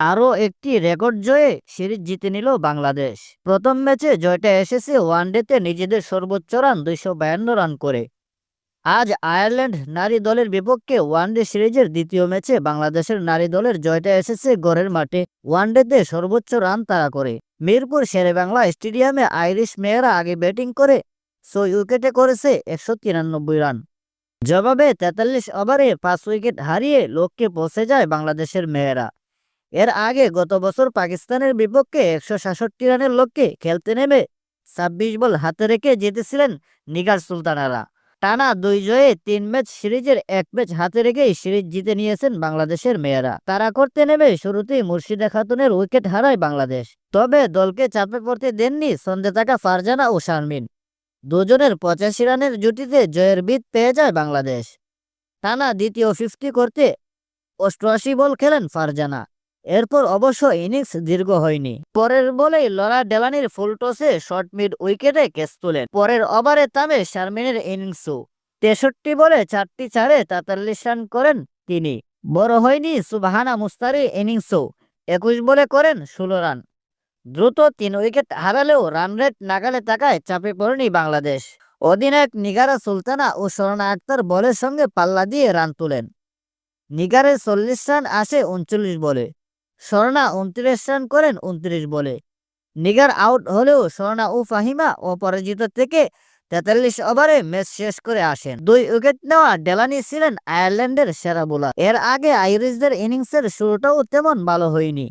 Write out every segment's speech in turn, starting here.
আরও একটি রেকর্ড জয়ে সিরিজ জিতে নিল বাংলাদেশ। প্রথম ম্যাচে জয়টা এসেছে ওয়ানডেতে নিজেদের সর্বোচ্চ রান দুইশো বায়ান্ন রান করে। আজ আয়ারল্যান্ড নারী দলের বিপক্ষে ওয়ানডে সিরিজের দ্বিতীয় ম্যাচে বাংলাদেশের নারী দলের জয়টা এসেছে গড়ের মাঠে, ওয়ানডেতে সর্বোচ্চ রান তারা করে। মিরপুর শেরেবাংলা স্টেডিয়ামে আইরিশ মেয়েরা আগে ব্যাটিং করে, ছয় উইকেটে করেছে একশো তিরানব্বই রান। জবাবে তেতাল্লিশ ওভারে পাঁচ উইকেট হারিয়ে লক্ষ্যে পৌঁছে যায় বাংলাদেশের মেয়েরা। এর আগে গত বছর পাকিস্তানের বিপক্ষে একশো সাতষট্টি রানের লক্ষ্যে খেলতে নেমে ছাব্বিশ বল হাতে রেখে জিতেছিলেন নিগার সুলতানারা। টানা দুই জয়ে তিন ম্যাচ সিরিজের এক ম্যাচ হাতে রেখেই সিরিজ জিতে নিয়েছেন বাংলাদেশের মেয়েরা। তারা করতে নেমে শুরুতেই মুর্শিদা খাতুনের উইকেট হারায় বাংলাদেশ। তবে দলকে চাপে পড়তে দেননি সন্ধ্যে থাকা ফারজানা ও শারমিন। দুজনের পঁচাশি রানের জুটিতে জয়ের বিদ পেয়ে যায় বাংলাদেশ। টানা দ্বিতীয় ফিফটি করতে অষ্টআশি বল খেলেন ফারজানা। এরপর অবশ্য ইনিংস দীর্ঘ হয়নি। পরের বলেই লরা ডেলানির ফুল টসে শর্ট মিড উইকেটে ক্যাচ তোলেন। পরের ওভারে তামে শারমিনের ইনিংসও। তেষট্টি বলে চারটি চারে তেতাল্লিশ রান করেন তিনি। বড় হয়নি সুবাহানা মুস্তারি ইনিংসও। একুশ বলে করেন ষোলো রান। দ্রুত তিন উইকেট হারালেও রান রেট নাগালে তাকায় চাপে পড়েনি বাংলাদেশ। অধিনায়ক নিগারা সুলতানা ও স্বর্ণা আক্তার বলের সঙ্গে পাল্লা দিয়ে রান তোলেন। নিগারের চল্লিশ রান আসে উনচল্লিশ বলে। স্বর্ণা উনত্রিশ রান করেন উনত্রিশ বলে। নিগার আউট হলেও স্বর্ণা ও ফাহিমা অপরাজিত থেকে তেতাল্লিশ ওভারে ম্যাচ শেষ করে আসেন। দুই উইকেট নেওয়া ডেলানি ছিলেন আয়ারল্যান্ডের সেরা বোলার। এর আগে আইরিশদের ইনিংসের শুরুটাও তেমন ভালো হয়নি।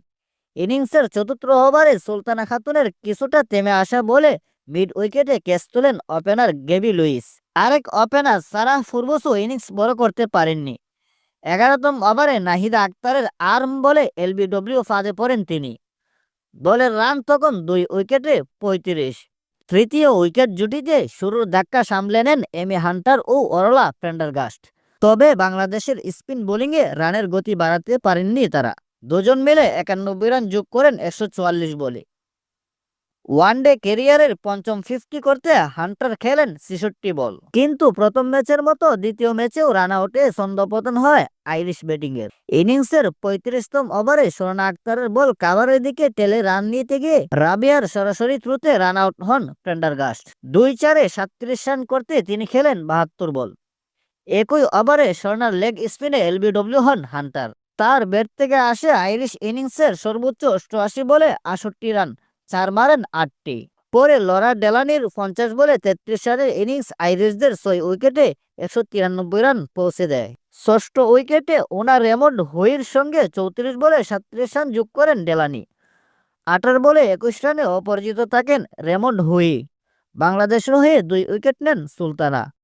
ইনিংসের চতুর্থ ওভারে সুলতানা খাতুনের কিছুটা থেমে আসা বলে মিড উইকেটে ক্যাচ তোলেন ওপেনার গেবি লুইস। আরেক ওপেনার সারাহ ফুরবসও ইনিংস বড় করতে পারেননি। এগারোতম ওভারে নাহিদা আক্তারের আর্ম বলে এলবিডব্লিউ ফাঁদে পড়েন তিনি। দলের রান তখন দুই উইকেটে পঁয়ত্রিশ। তৃতীয় উইকেট জুটিতে শুরুর ধাক্কা সামলে নেন এমি হান্টার ও অরলা প্রেন্ডারগাস্ট তবে বাংলাদেশের স্পিন বোলিংয়ে রানের গতি বাড়াতে পারেননি তারা। দুজন মিলে একানব্বই রান যোগ করেন একশো চুয়াল্লিশ বলে। ওয়ানডে ক্যারিয়ারের পঞ্চম ফিফটি করতে হান্টার খেলেন ছেষট্টি বল। কিন্তু প্রথম ম্যাচের মতো দ্বিতীয় ম্যাচেও রান আউটে ছন্দপতন হয় আইরিশ ব্যাটিং এর ইনিংসের পঁয়ত্রিশতম ওভারে সোনা আক্তারের বল কাভারের দিকে টেলে রান নিতে গিয়ে রাবিয়ার সরাসরি থ্রুতে রান আউট হন প্রেন্ডারগাস্ট দুই চারে সাতত্রিশ রান করতে তিনি খেলেন বাহাত্তর বল। একই ওভারে স্বর্ণার লেগ স্পিনে এলবিডব্লিউ হন হান্টার। তার ব্যাট থেকে আসে আইরিশ ইনিংসের সর্বোচ্চ অষ্টআশি বলে আষট্টি রান। চার মারেন আটটি। পরে লরা ডেলানির পঞ্চাশ বলে তেত্রিশ রানের ইনিংস আইরিশদের ছয় উইকেটে একশো তিরানব্বই রান পৌঁছে দেয়। ষষ্ঠ উইকেটে ওনার রেমন্ড হুইর সঙ্গে চৌত্রিশ বলে সাতত্রিশ রান যোগ করেন ডেলানি। আঠারো বলে একুশ রানে অপরাজিত থাকেন রেমন্ড হুই। বাংলাদেশের হয়ে দুই উইকেট নেন সুলতানা।